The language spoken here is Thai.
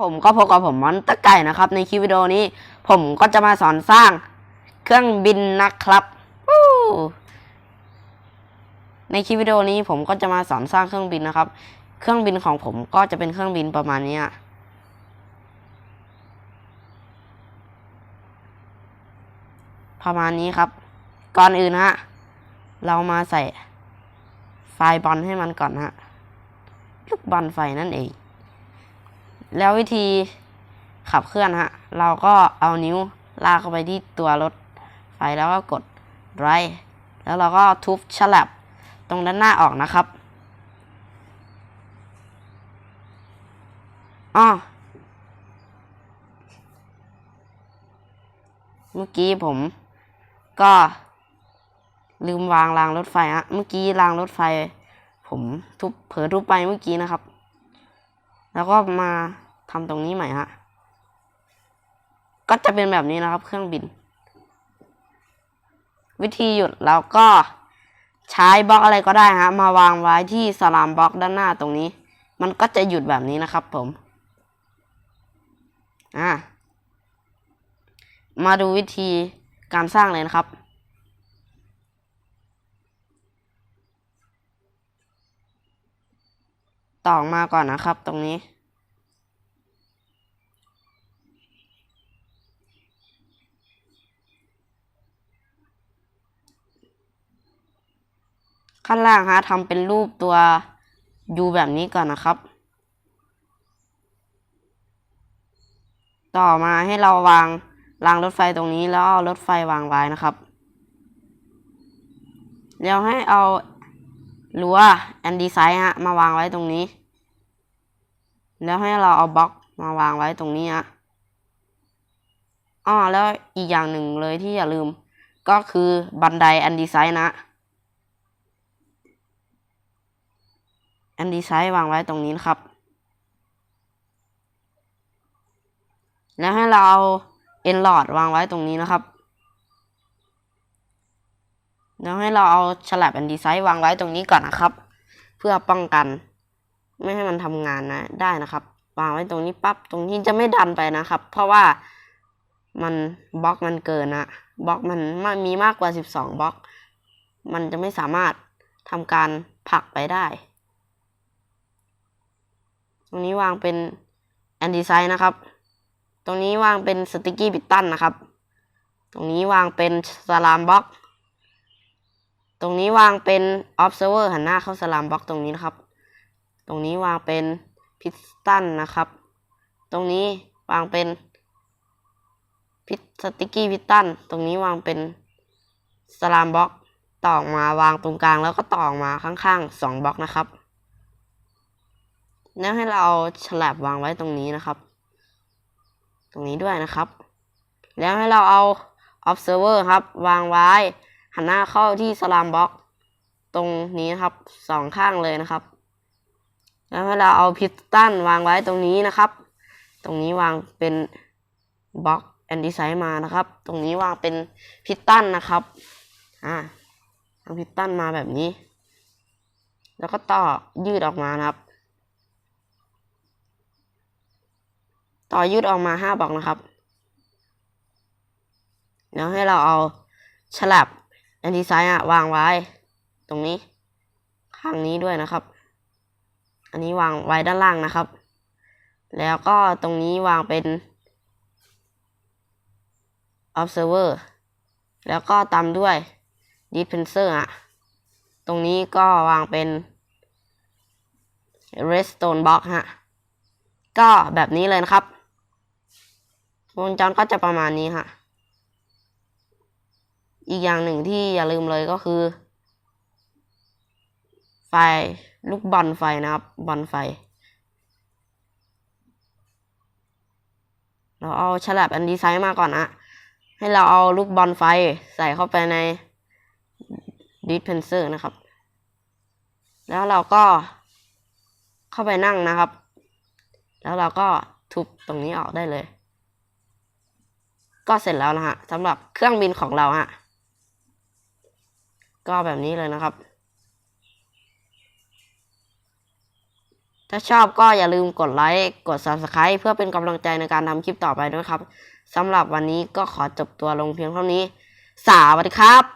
ผมก็พบกับผมมอนตะไก่นะครับ ในคลิปวิดีโอนี้ ผมก็จะมาสอนสร้างเครื่องบินนะครับในคลิปวิดีโอนี้ผมก็จะมาสอนสร้างเครื่องบินนะครับ เครื่องบินของผมก็จะเป็นเครื่องบินประมาณนี้ประมาณนี้ครับ ก่อนอื่นฮะ เรามาใส่ไฟบอลให้มันก่อนฮะ ลูกบอลไฟนั่นเอง แล้ววิธีขับเคลื่อนฮะ เราก็เอานิ้วลากเข้าไปที่ตัวรถไฟแล้วก็กดไรแล้วเราก็ทุบฉลับตรงด้านหน้าออกนะครับอ้อเมื่อกี้ผมก็ลืมวางรางรถไฟฮะ เมื่อกี้รางรถไฟ ผมทุบเผลอทุบไปเมื่อกี้นะครับ แล้วก็มาทำตรงนี้ใหม่ฮะ ก็จะเป็นแบบนี้นะครับ เครื่องบิน วิธีหยุดเราก็ใช้บล็อกอะไรก็ได้ฮะ มาวางไว้ที่สลามบล็อกด้านหน้าตรงนี้ มันก็จะหยุดแบบนี้นะครับ ผม อ่า มาดูวิธีการสร้างเลยนะครับ ต่อมาก่อนนะครับ ตรงนี้ ขั้นล่างฮะทำเป็นรูปตัวยูแบบนี้ก่อนนะครับ ต่อมาให้เราวางรางรถไฟตรงนี้แล้วเอารถไฟวางไว้นะครับ แล้วให้เอา รั้วแอนดีไซน์ฮะมาวางไว้ตรงนี้ แล้วให้เราเอาบล็อกมาวางไว้ตรงนี้ฮะอ้อแล้วอีกอย่างหนึ่งเลยที่อย่าลืม ก็คือบันไดแอนดีไซน์นะแอนดีไซน์วางไว้ตรงนี้นะครับ แล้วให้เราเอาเอ็นหลอดวางไว้ตรงนี้นะครับ แล้วให้เราเอาฉลับแอนดีไซน์วางไว้ตรงนี้ก่อนนะครับ เพื่อป้องกัน ไม่ให้มันทำงานนะได้นะครับ วางไว้ตรงนี้ปั๊บตรงนี้จะไม่ดันไปนะครับ เพราะว่ามันบล็อกมันเกินนะบล็อกมันม,มีมากกว่าสิบล็อก มันจะไม่สามารถทำการผลักไปได้ ตรงนี้วางเป็นแอนดีไซน์นะครับ ตรงนี้วางเป็นสติกกี้บิตตันนะครับ ตรงนี้วางเป็นสลามบล็อก ตรงนี้วางเป็น observer หันหน้าเข้าสลามบ็อกตรงนี้นะครับ ตรงนี้วางเป็นพิสตันนะครับ ตรงนี้วางเป็นพิสติกี้พิสตัน ตรงนี้วางเป็นสลามบ็อกต่อกมาวางตรงกลางแล้วก็ต่อกมาข้างๆสองบล็อกนะครับ แล้วให้เราเอาฉลับวางไว้ตรงนี้นะครับ ตรงนี้ด้วยนะครับ แล้วให้เราเอา observer ครับ วางไว้ หันหน้าเข้าที่สลามบล็อก ตรงนี้นะครับสองข้างเลยนะครับ แล้วให้เราเอาพิสตันวางไว้ตรงนี้นะครับ ตรงนี้วางเป็นบล็อกแอนดีไซน์มานะครับ ตรงนี้วางเป็นพิสตันนะครับอ่าทาพิสตันมาแบบนี้ แล้วก็ต่อยืดออกมานะครับ ต่อยืดออกมาห้าบล็อกนะครับแล้วให้เราเอาฉลับ อนดีไซน์อะวางไว้ ตรงนี้ ข้างนี้ด้วยนะครับ อันนี้วางไว้ด้านล่างนะครับ แล้วก็ตรงนี้วางเป็น observer แล้วก็ตามด้วย dispenser อะตรงนี้ก็วางเป็น redstone box ฮะ ก็แบบนี้เลยนะครับ วงจรก็จะประมาณนี้ค่ะ อีกอย่างหนึ่งที่อย่าลืมเลยก็คือ ไฟลูกบอลไฟนะครับบอลไฟ เราเอาฉลับอันดีไซน์มาก่อนนะให้เราเอาลูกบอลไฟใส่เข้าไปในดิสเพนเซอร์นะครับ แล้วเราก็เข้าไปนั่งนะครับ แล้วเราก็ทุบตรงนี้ออกได้เลย ก็เสร็จแล้วนะฮะสำหรับเครื่องบินของเราฮะ ก็แบบนี้เลยนะครับ ถ้าชอบก็อย่าลืมกดไลค์กด Subscribe เพื่อเป็นกำลังใจในการทำคลิปต่อไปด้วยครับสำหรับวันนี้ก็ขอจบตัวลงเพียงเท่านี้ สวัสดีครับ